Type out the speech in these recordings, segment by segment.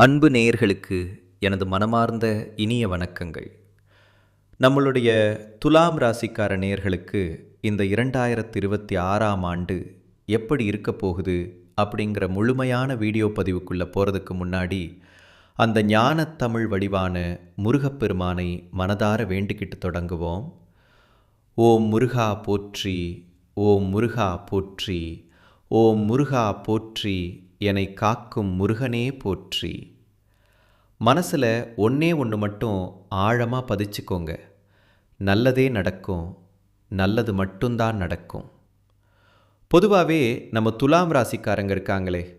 அன்பு நேயர்களுக்கு எனது மனமார்ந்த இனிய வணக்கங்கள். நம்மளுடைய துலாம் ராசிக்கார நேயர்களுக்கு இந்த இரண்டாயிரத்தி இருபத்தி ஆறாம் ஆண்டு எப்படி இருக்க போகுது அப்படிங்கிற முழுமையான வீடியோ பதிவுக்குள்ளே போகிறதுக்கு முன்னாடி அந்த ஞானத்தமிழ் வடிவான முருகப்பெருமானை மனதார வேண்டிக்கிட்டு தொடங்குவோம். ஓம் முருகா போற்றி ஓம் முருகா போற்றி ஓம் முருகா போற்றி என்னை காக்கும் முருகனே போற்றி. மனசில் ஒன்றே ஒன்று மட்டும் ஆழமாக பதிச்சுக்கோங்க. நல்லதே நடக்கும் நல்லது மட்டும்தான் நடக்கும். பொதுவாகவே நம்ம துலாம் ராசிக்காரங்க இருக்காங்களே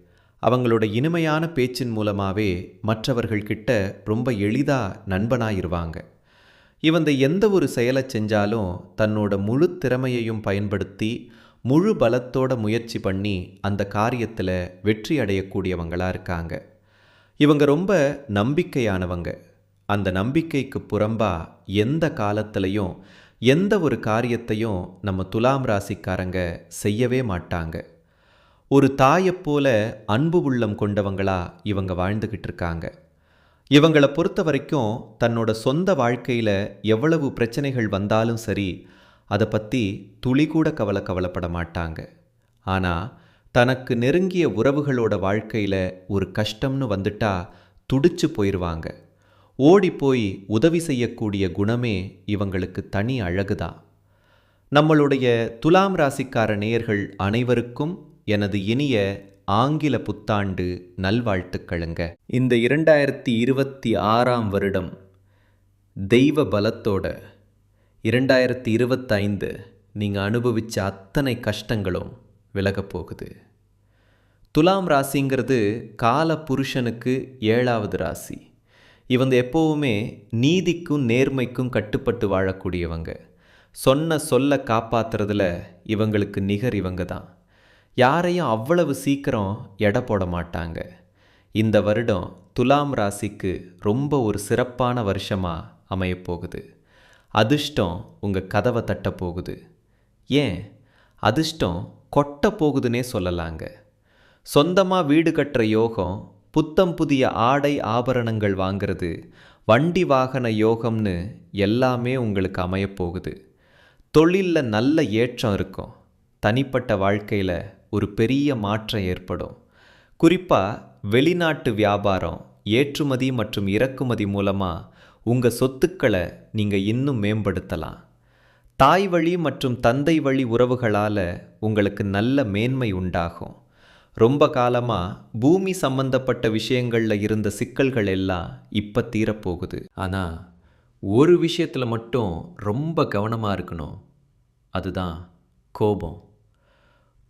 அவங்களோட இனிமையான பேச்சின் மூலமாகவே மற்றவர்கள்கிட்ட ரொம்ப எளிதாக நண்பனாயிருவாங்க. இவந்த எந்த ஒரு செயலை செஞ்சாலும் தன்னோட முழு திறமையையும் பயன்படுத்தி முழு பலத்தோட முயற்சி பண்ணி அந்த காரியத்தில் வெற்றி அடையக்கூடியவங்களாக இருக்காங்க. இவங்க ரொம்ப நம்பிக்கையானவங்க. அந்த நம்பிக்கைக்கு புறம்பா எந்த காலத்திலையும் எந்த ஒரு காரியத்தையும் நம்ம துலாம் ராசிக்காரங்க செய்யவே மாட்டாங்க. ஒரு தாயைப் போல அன்பு உள்ளம் கொண்டவங்களா இவங்க வாழ்ந்துக்கிட்டு இருக்காங்க. இவங்களை பொறுத்த வரைக்கும் தன்னோட சொந்த வாழ்க்கையில் எவ்வளவு பிரச்சனைகள் வந்தாலும் சரி அதை பற்றி துளி கூட கவலை கவலைப்பட மாட்டாங்க. ஆனால் தனக்கு நெருங்கிய உறவுகளோட வாழ்க்கையில் ஒரு கஷ்டம்னு வந்துட்டா துடிச்சு போயிடுவாங்க ஓடி போய் உதவி செய்யக்கூடிய குணமே இவங்களுக்கு தனி அழகுதான் நம்மளுடைய துலாம் ராசிக்கார நேயர்கள் அனைவருக்கும் எனது இனிய ஆங்கில புத்தாண்டு நல்வாழ்த்துக்களுங்க. இந்த இரண்டாயிரத்தி இருபத்தி ஆறாம் வருடம் தெய்வ பலத்தோட இரண்டாயிரத்தி இருபத்தைந்து நீங்கள் அனுபவித்த அத்தனை கஷ்டங்களும் விலகப் போகுது. துலாம் ராசிங்கிறது கால புருஷனுக்கு ஏழாவது ராசி. இவங்க எப்போவுமே நீதிக்கும் நேர்மைக்கும் கட்டுப்பட்டு வாழக்கூடியவங்க. சொன்ன சொல்ல காப்பாத்துறதுல இவங்களுக்கு நிகர் இவங்க தான். யாரையும் அவ்வளவு சீக்கிரம் எடை போட மாட்டாங்க. இந்த வருடம் துலாம் ராசிக்கு ரொம்ப ஒரு சிறப்பான வருஷமாக அமையப்போகுது அதிர்ஷ்டம் உங்கள் கதவை தட்ட போகுது. ஏன்? அதிர்ஷ்டம் கொட்ட போகுதுன்னே சொல்லலாங்க. சொந்தமாக வீடு கட்டுற யோகம் புத்தம் புதிய ஆடை ஆபரணங்கள் வாங்கிறது வண்டி வாகன யோகம்னு எல்லாமே உங்களுக்கு அமையப்போகுது தொழிலில் நல்ல ஏற்றம் இருக்கும். தனிப்பட்ட வாழ்க்கையில் ஒரு பெரிய மாற்றம் ஏற்படும். குறிப்பாக வெளிநாட்டு வியாபாரம் ஏற்றுமதி மற்றும் இறக்குமதி மூலமாக உங்கள் சொத்துக்களை நீங்கள் இன்னும் மேம்படுத்தலாம். தாய் வழி மற்றும் தந்தை வழி உறவுகளால் உங்களுக்கு நல்ல மேன்மை உண்டாகும். ரொம்ப காலமாக பூமி சம்பந்தப்பட்ட விஷயங்களில் இருந்த சிக்கல்கள் எல்லாம் இப்போ தீரப்போகுது. ஆனால் ஒரு விஷயத்தில் மட்டும் ரொம்ப கவனமாக இருக்கணும். அதுதான் கோபம்.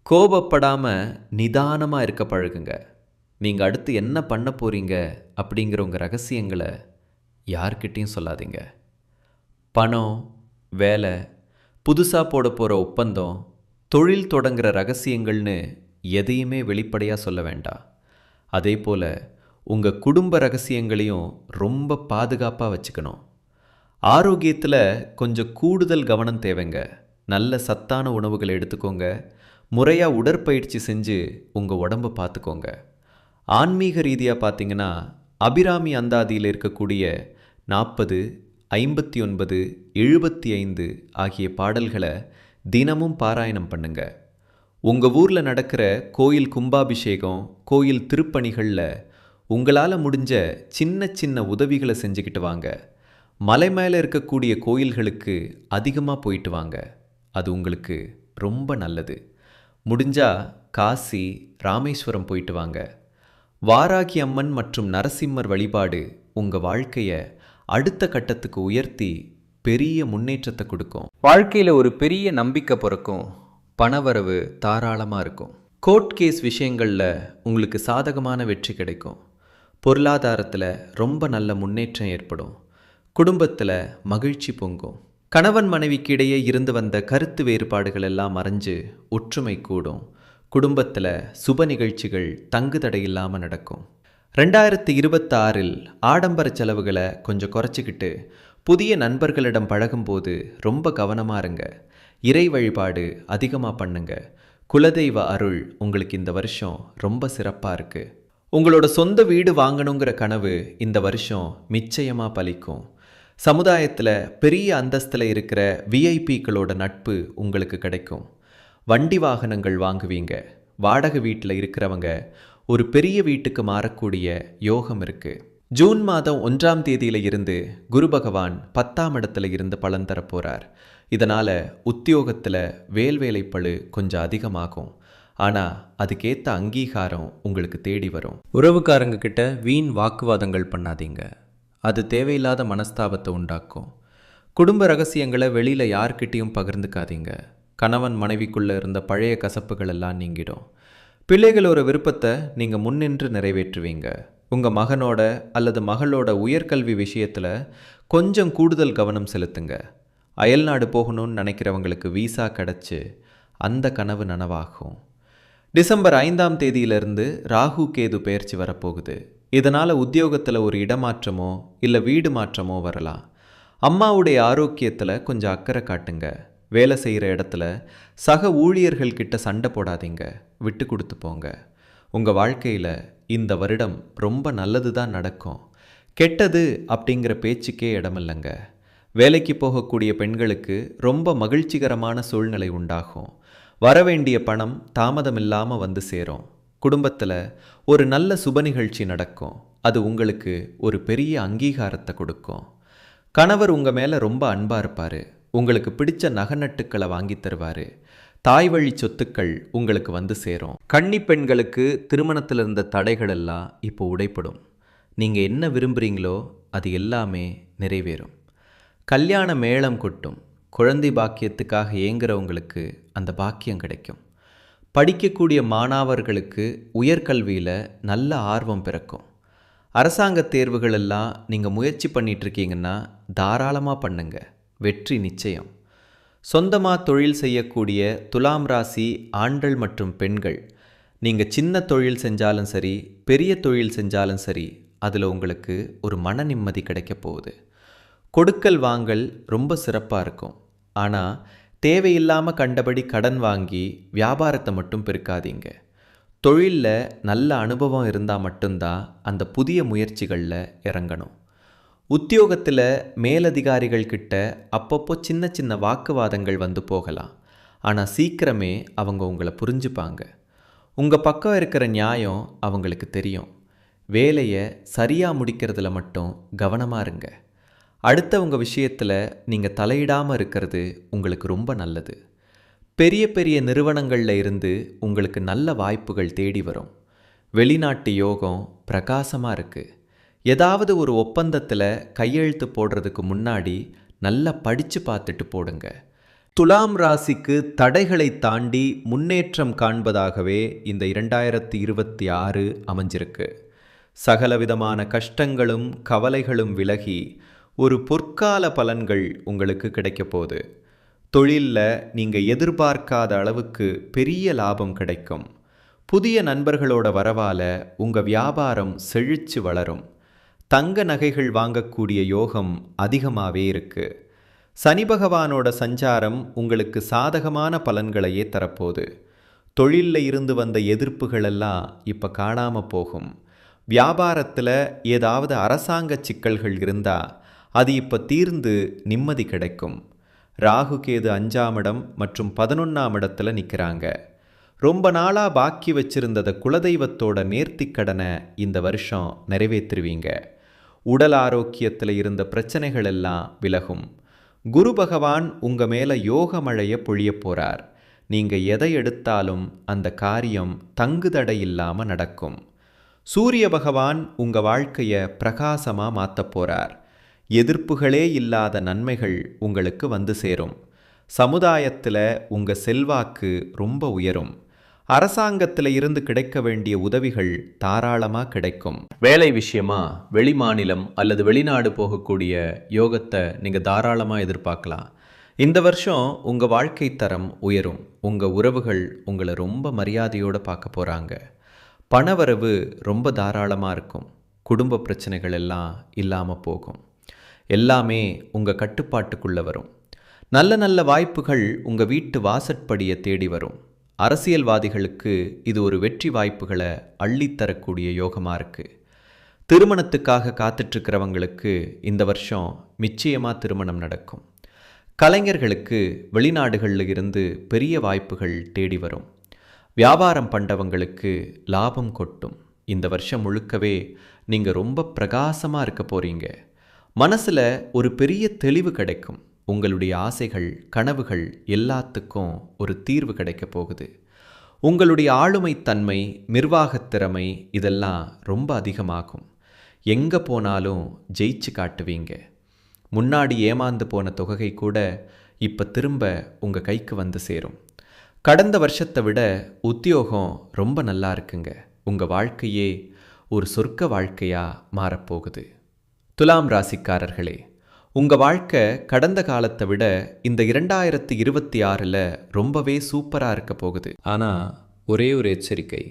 கோபப்படாமல் நிதானமாக இருக்க பழகுங்க. நீங்கள் அடுத்து என்ன பண்ண போகிறீங்க அப்படிங்கிற உங்கள் ரகசியங்களை யார்கிட்டையும் சொல்லாதீங்க. பணம் வேலை புதுசாக போட போகிற ஒப்பந்தம் தொழில் தொடங்குற ரகசியங்கள்னு எதையுமே வெளிப்படையாக சொல்ல வேண்டாம் அதே போல் உங்கள் குடும்ப ரகசியங்களையும் ரொம்ப பாதுகாப்பாக வச்சுக்கணும். ஆரோக்கியத்தில் கொஞ்சம் கூடுதல் கவனம் தேவைங்க. நல்ல சத்தான உணவுகளை எடுத்துக்கோங்க. முறையாக உடற்பயிற்சி செஞ்சு உங்கள் உடம்பை பார்த்துக்கோங்க ஆன்மீக ரீதியாக பார்த்தீங்கன்னா அபிராமி அந்தாதியில் இருக்கக்கூடிய நாற்பது ஐம்பத்தி ஒன்பது எழுபத்தி ஐந்து ஆகிய பாடல்களை தினமும் பாராயணம் பண்ணுங்க. உங்கள் ஊரில் நடக்கிற கோயில் கும்பாபிஷேகம் கோயில் திருப்பணிகளில் உங்களால் முடிஞ்ச சின்ன சின்ன உதவிகளை செஞ்சுக்கிட்டு வாங்க. மலை மேலே இருக்கக்கூடிய கோயில்களுக்கு அதிகமாக போயிட்டு வாங்க. அது உங்களுக்கு ரொம்ப நல்லது. முடிஞ்சா காசி ராமேஸ்வரம் போயிட்டு வாங்க. வாராகி அம்மன் மற்றும் நரசிம்மர் வழிபாடு உங்கள் வாழ்க்கையை அடுத்த கட்டத்துக்கு உயர்த்தி பெரிய முன்னேற்றத்தை கொடுக்கும். வாழ்க்கையில் ஒரு பெரிய நம்பிக்கை பிறக்கும். பணவரவு தாராளமாக இருக்கும். கோர்ட் கேஸ் விஷயங்களில் உங்களுக்கு சாதகமான வெற்றி கிடைக்கும். பொருளாதாரத்தில் ரொம்ப நல்ல முன்னேற்றம் ஏற்படும். குடும்பத்தில் மகிழ்ச்சி பொங்கும். கணவன் மனைவிக்கு இடையே இருந்து வந்த கருத்து வேறுபாடுகள் எல்லாம் மறைஞ்சு ஒற்றுமை கூடும். குடும்பத்தில் சுப நிகழ்ச்சிகள் தங்கு தடையில்லாமல் நடக்கும். ரெண்டாயிரத்தி இருபத்தாறில் ஆடம்பர செலவுகளை கொஞ்சம் குறைச்சிக்கிட்டு புதிய நண்பர்களிடம் பழகும்போது ரொம்ப கவனமாக இருங்க. இறை வழிபாடு அதிகமாக பண்ணுங்க. குலதெய்வ அருள் உங்களுக்கு இந்த வருஷம் ரொம்ப சிறப்பாக இருக்குது உங்களோட சொந்த வீடு வாங்கணுங்கிற கனவு இந்த வருஷம் நிச்சயமாக பலிக்கும். சமுதாயத்தில் பெரிய அந்தஸ்தில் இருக்கிற விஐபிக்களோட நட்பு உங்களுக்கு கிடைக்கும். வண்டி வாகனங்கள் வாங்குவீங்க. வாடகை வீட்டில் இருக்கிறவங்க ஒரு பெரிய வீட்டுக்கு மாறக்கூடிய யோகம் இருக்கு. ஜூன் மாதம் ஒன்றாம் தேதியில இருந்து குரு பகவான் பத்தாம் இடத்துல இருந்து பலன் தரப்போறார் இதனால உத்தியோகத்தில் வேல்வேலைப்பழு கொஞ்சம் அதிகமாகும். ஆனால் அதுக்கேற்ற அங்கீகாரம் உங்களுக்கு தேடி வரும். உறவுக்காரங்க கிட்ட வீண் வாக்குவாதங்கள் பண்ணாதீங்க. அது தேவையில்லாத மனஸ்தாபத்தை உண்டாக்கும். குடும்ப ரகசியங்களை வெளியில் யார்கிட்டேயும் பகிர்ந்துக்காதீங்க. கணவன் மனைவிக்குள்ளே இருந்த பழைய கசப்புகள் எல்லாம் நீங்கிடும் பிள்ளைகளோட விருப்பத்தை நீங்கள் முன்னின்று நிறைவேற்றுவீங்க. உங்கள் மகனோட அல்லது மகளோட உயர்கல்வி விஷயத்தில் கொஞ்சம் கூடுதல் கவனம் செலுத்துங்க. அயல்நாடு போகணும்னு நினைக்கிறவங்களுக்கு வீசா கிடச்சி அந்த கனவு நனவாகும். டிசம்பர் ஐந்தாம் தேதியிலிருந்து ராகு கேது பெயர்ச்சி வரப்போகுது. இதனால் உத்தியோகத்தில் ஒரு இடமாற்றமோ இல்லை வீடு மாற்றமோ வரலாம். அம்மாவுடைய ஆரோக்கியத்தில் கொஞ்சம் அக்கறை காட்டுங்க. வேலை செய்கிற இடத்துல சக ஊழியர்கள் கிட்ட சண்டை போடாதீங்க. விட்டு கொடுத்து போங்க. உங்கள் வாழ்க்கையில் இந்த வருடம் ரொம்ப நல்லது தான் நடக்கும். கெட்டது அப்படிங்கிற பேச்சுக்கே இடமில்லைங்க. வேலைக்கு போகக்கூடிய பெண்களுக்கு ரொம்ப மகிழ்ச்சிகரமான சூழ்நிலை உண்டாகும். வரவேண்டிய பணம் தாமதமில்லாமல் வந்து சேரும். குடும்பத்தில் ஒரு நல்ல சுப நிகழ்ச்சி நடக்கும். அது உங்களுக்கு ஒரு பெரிய அங்கீகாரத்தை கொடுக்கும். கணவர் உங்கள் மேலே ரொம்ப அன்பாக இருப்பார். உங்களுக்கு பிடிச்ச நகநட்டுக்களை வாங்கி தருவார். தாய் வழி சொத்துக்கள் உங்களுக்கு வந்து சேரும். கன்னி பெண்களுக்கு திருமணத்தில் இருந்த தடைகள் எல்லாம் இப்போ உடைப்படும் நீங்கள் என்ன விரும்புகிறீங்களோ அது எல்லாமே நிறைவேறும். கல்யாண மேளம் கொட்டும். குழந்தை பாக்கியத்துக்காக ஏங்குறவங்களுக்கு அந்த பாக்கியம் கிடைக்கும். படிக்கக்கூடிய மாணவர்களுக்கு உயர்கல்வியில் நல்ல ஆர்வம் பிறக்கும். அரசாங்க தேர்வுகளெல்லாம் நீங்கள் முயற்சி பண்ணிகிட்ருக்கீங்கன்னா தாராளமாக பண்ணுங்கள் வெற்றி நிச்சயம். சொந்தமாக தொழில் செய்யக்கூடிய துலாம் ராசி ஆண்கள் மற்றும் பெண்கள் நீங்கள் சின்ன தொழில் செஞ்சாலும் சரி பெரிய தொழில் செஞ்சாலும் சரி அதில் உங்களுக்கு ஒரு மன நிம்மதி கிடைக்க போகுது. கொடுக்கல் வாங்கல் ரொம்ப சிறப்பாக இருக்கும். ஆனால் தேவையில்லாமல் கண்டபடி கடன் வாங்கி வியாபாரத்தை மட்டும் பெருக்காதீங்க. தொழிலில் நல்ல அனுபவம் இருந்தால் மட்டும்தான் அந்த புதிய முயற்சிகளில் இறங்கணும். உத்தியோகத்தில் மேலதிகாரிகள் கிட்ட அப்பப்போ சின்ன சின்ன வாக்குவாதங்கள் வந்து போகலாம். ஆனால் சீக்கிரமே அவங்க உங்களை புரிஞ்சுப்பாங்க. உங்கள் பக்கம் இருக்கிற நியாயம் அவங்களுக்கு தெரியும். வேலையை சரியாக முடிக்கிறதுல மட்டும் கவனமாக இருங்க. அடுத்தவங்க விஷயத்தில் நீங்கள் தலையிடாமல் இருக்கிறது உங்களுக்கு ரொம்ப நல்லது. பெரிய பெரிய நிறுவனங்களில் இருந்து உங்களுக்கு நல்ல வாய்ப்புகள் தேடி வரும். வெளிநாட்டு யோகம் பிரகாசமாக இருக்குது ஏதாவது ஒரு ஒப்பந்தத்தில் கையெழுத்து போடுறதுக்கு முன்னாடி நல்லா படித்து பார்த்துட்டு போடுங்க. துலாம் ராசிக்கு தடைகளை தாண்டி முன்னேற்றம் காண்பதாகவே இந்த இரண்டாயிரத்தி இருபத்தி ஆறு அமைஞ்சிருக்கு. சகலவிதமான கஷ்டங்களும் கவலைகளும் விலகி ஒரு பொற்கால பலன்கள் உங்களுக்கு கிடைக்க போகுது. தொழிலில் நீங்கள் எதிர்பார்க்காத அளவுக்கு பெரிய லாபம் கிடைக்கும். புதிய நண்பர்களோட வரவால உங்கள் வியாபாரம் செழித்து வளரும். தங்க நகைகள் வாங்கக்கூடிய யோகம் அதிகமாகவே இருக்குது சனி பகவானோட சஞ்சாரம் உங்களுக்கு சாதகமான பலன்களையே தரப்போகுது. தொழிலில் இருந்து வந்த எதிர்ப்புகளெல்லாம் இப்போ காணாமல் போகும். வியாபாரத்தில் ஏதாவது அரசாங்க சிக்கல்கள் இருந்தால் அது இப்போ தீர்ந்து நிம்மதி கிடைக்கும். ராகு கேது அஞ்சாம் இடம் மற்றும் பதினொன்றாம் இடத்துல நிற்கிறாங்க ரொம்ப நாளாக பாக்கி வச்சிருந்ததை குலதெய்வத்தோட நேர்த்திக்கடனை இந்த வருஷம் நிறைவேற்றுவீங்க. உடல் ஆரோக்கியத்தில் இருந்த பிரச்சனைகள் எல்லாம் விலகும். குரு பகவான் உங்கள் மேலே யோக மழையை பொழிய போகிறார் நீங்கள் எதை எடுத்தாலும் அந்த காரியம் தங்குதடையில்லாமல் நடக்கும். சூரிய பகவான் உங்கள் வாழ்க்கையை பிரகாசமாக மாற்ற போகிறார் எதிர்ப்புகளே இல்லாத நன்மைகள் உங்களுக்கு வந்து சேரும். சமுதாயத்தில் உங்கள் செல்வாக்கு ரொம்ப உயரும். அரசாங்கத்தில் இருந்து கிடைக்க வேண்டிய உதவிகள் தாராளமாக கிடைக்கும். வேலை விஷயமா வெளிமாநிலம் அல்லது வெளிநாடு போகக்கூடிய யோகத்தை நீங்கள் தாராளமாக எதிர்பார்க்கலாம். இந்த வருஷம் உங்கள் வாழ்க்கை தரம் உயரும். உங்கள் உறவுகள் உங்களை ரொம்ப மரியாதையோடு பார்க்க போகிறாங்க பணவரவு ரொம்ப தாராளமாக இருக்கும். குடும்ப பிரச்சனைகள் எல்லாம் இல்லாமல் போகும். எல்லாமே உங்கள் கட்டுப்பாட்டுக்குள்ளே வரும். நல்ல நல்ல வாய்ப்புகள் உங்கள் வீட்டு வாசற்படியை தேடி வரும். அரசியல்வாதிகளுக்கு இது ஒரு வெற்றி வாய்ப்புகளை அள்ளித்தரக்கூடிய யோகமாக இருக்குது திருமணத்துக்காக காத்துட்ருக்கிறவங்களுக்கு இந்த வருஷம் நிச்சயமாக திருமணம் நடக்கும். கலைஞர்களுக்கு வெளிநாடுகளில் இருந்து பெரிய வாய்ப்புகள் தேடி வரும். வியாபாரம் பண்ணவங்களுக்கு லாபம் கொட்டும். இந்த வருஷம் முழுக்கவே நீங்கள் ரொம்ப பிரகாசமாக இருக்க போகிறீங்க மனசில் ஒரு பெரிய தெளிவு கிடைக்கும். உங்களுடைய ஆசைகள் கனவுகள் எல்லாத்துக்கும் ஒரு தீர்வு கிடைக்கப் போகுது. உங்களுடைய ஆளுமைத்தன்மை நிர்வாகத்திறமை இதெல்லாம் ரொம்ப அதிகமாகும். எங்கே போனாலும் ஜெயிச்சு காட்டுவீங்க. முன்னாடி ஏமாந்து போன தொகை கூட இப்போ திரும்ப உங்கள் கைக்கு வந்து சேரும். கடந்த வருஷத்தை விட உத்தியோகம் ரொம்ப நல்லா இருக்குங்க. உங்கள் வாழ்க்கையே ஒரு சொர்க்க வாழ்க்கையாக மாறப்போகுது துலாம் ராசிக்காரர்களே உங்கள் வாழ்க்கை கடந்த காலத்தை விட இந்த இரண்டாயிரத்தி இருபத்தி ஆறில் ரொம்பவே சூப்பராக இருக்க போகுது. ஆனால் ஒரே ஒரு எச்சரிக்கை.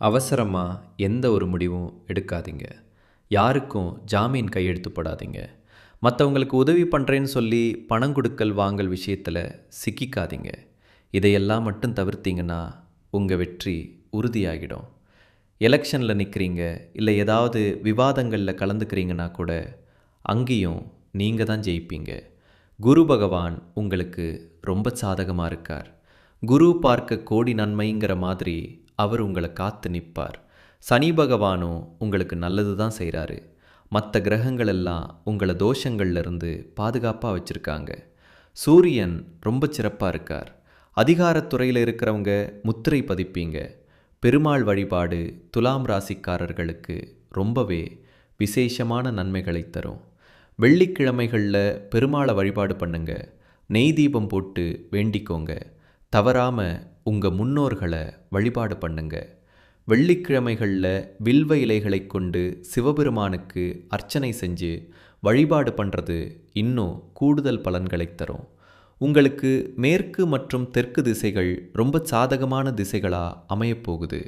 அவசரமாக எந்த ஒரு முடிவும் எடுக்காதீங்க. யாருக்கும் ஜாமீன் கையெழுத்து போடாதீங்க. மற்றவங்களுக்கு உதவி பண்ணுறேன்னு சொல்லி பணம் கொடுக்கல் வாங்கல் விஷயத்தில் சிக்கிக்காதீங்க. இதையெல்லாம் மட்டும் தவிர்த்தீங்கன்னா உங்கள் வெற்றி உறுதியாகிடும். எலெக்ஷனில் நிற்கிறீங்க இல்லை ஏதாவது விவாதங்களில் கலந்துக்கிறீங்கன்னா கூட அங்கேயும் நீங்கள் தான் ஜெயிப்பீங்க. குரு பகவான் உங்களுக்கு ரொம்ப சாதகமாக இருக்கார். குரு பார்க்க கோடி நன்மைங்கிற மாதிரி அவர் உங்களை காத்து நிற்பார் சனி பகவானும் உங்களுக்கு நல்லது தான் செய்கிறாரு மற்ற கிரகங்கள் எல்லாம் உங்களை தோஷங்கள்ல இருந்து பாதுகாப்பாக வச்சுருக்காங்க. சூரியன் ரொம்ப சிறப்பாக இருக்கார். அதிகாரத்துறையில் இருக்கிறவங்க முத்திரை பதிப்பீங்க. பெருமாள் வழிபாடு துலாம் ராசிக்காரர்களுக்கு ரொம்பவே விசேஷமான நன்மைகளை தரும். வெள்ளிக்கிழமைகளில் பெருமாளை வழிபாடு பண்ணுங்க. நெய் தீபம் போட்டு வேண்டிக்கோங்க. தவறாமல் உங்கள் முன்னோர்களை வழிபாடு பண்ணுங்க. வெள்ளிக்கிழமைகளில் வில்வ இலைகளை கொண்டு சிவபெருமானுக்கு அர்ச்சனை செஞ்சு வழிபாடு பண்ணுறது இன்னும் கூடுதல் பலன்களை தரும். உங்களுக்கு மேற்கு மற்றும் தெற்கு திசைகள் ரொம்ப சாதகமான திசைகளாக அமையப்போகுது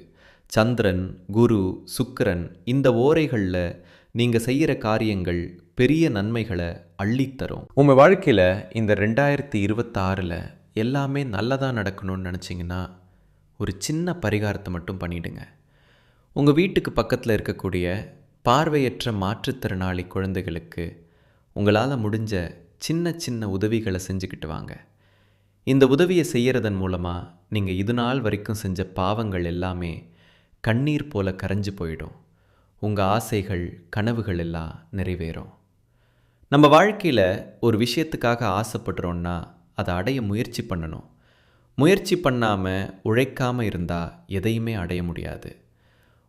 சந்திரன் குரு சுக்கிரன் இந்த ஓரைகளில் நீங்கள் செய்கிற காரியங்கள் பெரிய நன்மைகளை அள்ளித்தரும் உங்கள் வாழ்க்கையில் இந்த ரெண்டாயிரத்தி இருபத்தாறில் எல்லாமே நல்லதாக நடக்கணும்னு நினச்சிங்கன்னா ஒரு சின்ன பரிகாரத்தை மட்டும் பண்ணிடுங்க. உங்கள் வீட்டுக்கு பக்கத்தில் இருக்கக்கூடிய பார்வையற்ற மாற்றுத்திறனாளி குழந்தைகளுக்கு உங்களால் முடிஞ்ச சின்ன சின்ன உதவிகளை செஞ்சுக்கிட்டு வாங்க. இந்த உதவியை செய்கிறதன் மூலமாக நீங்கள் இது நாள் வரைக்கும் செஞ்ச பாவங்கள் எல்லாமே கண்ணீர் போல கரைஞ்சு போயிடும். உங்கள் ஆசைகள் கனவுகள் எல்லாம் நிறைவேறும். நம்ம வாழ்க்கையில் ஒரு விஷயத்துக்காக ஆசைப்படுறோன்னா அதை அடைய முயற்சி பண்ணணும். முயற்சி பண்ணாமல் உழைக்காமல் இருந்தால் எதையுமே அடைய முடியாது.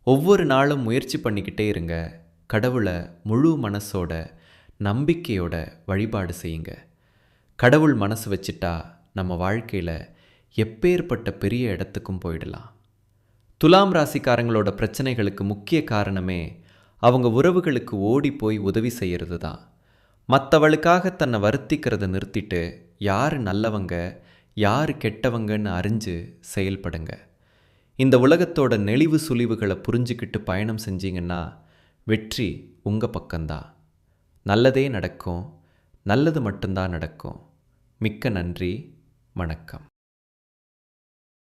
ஒவ்வொரு நாளும் முயற்சி பண்ணிக்கிட்டே இருங்க. கடவுளை முழு மனசோட நம்பிக்கையோட வழிபாடு செய்யுங்க. கடவுள் மனசு வச்சுட்டா நம்ம வாழ்க்கையில் எப்பேற்பட்ட பெரிய இடத்துக்கும் போயிடலாம். துலாம் ராசிக்காரங்களோட பிரச்சனைகளுக்கு முக்கிய காரணமே அவங்க உறவுகளுக்கு ஓடி போய் உதவி செய்கிறது தான் மற்றவளுக்காக தன்னை வருத்திக்கிறத நிறுத்திட்டு யார் நல்லவங்க யார் கெட்டவங்கன்னு அறிஞ்சு செயல்படுங்க. இந்த உலகத்தோட நெளிவு சுழிவுகளை புரிஞ்சுக்கிட்டு பயணம் செஞ்சீங்கன்னா வெற்றி உங்கள் பக்கம்தான். நல்லதே நடக்கும் நல்லது மட்டும்தான் நடக்கும். மிக்க நன்றி வணக்கம்.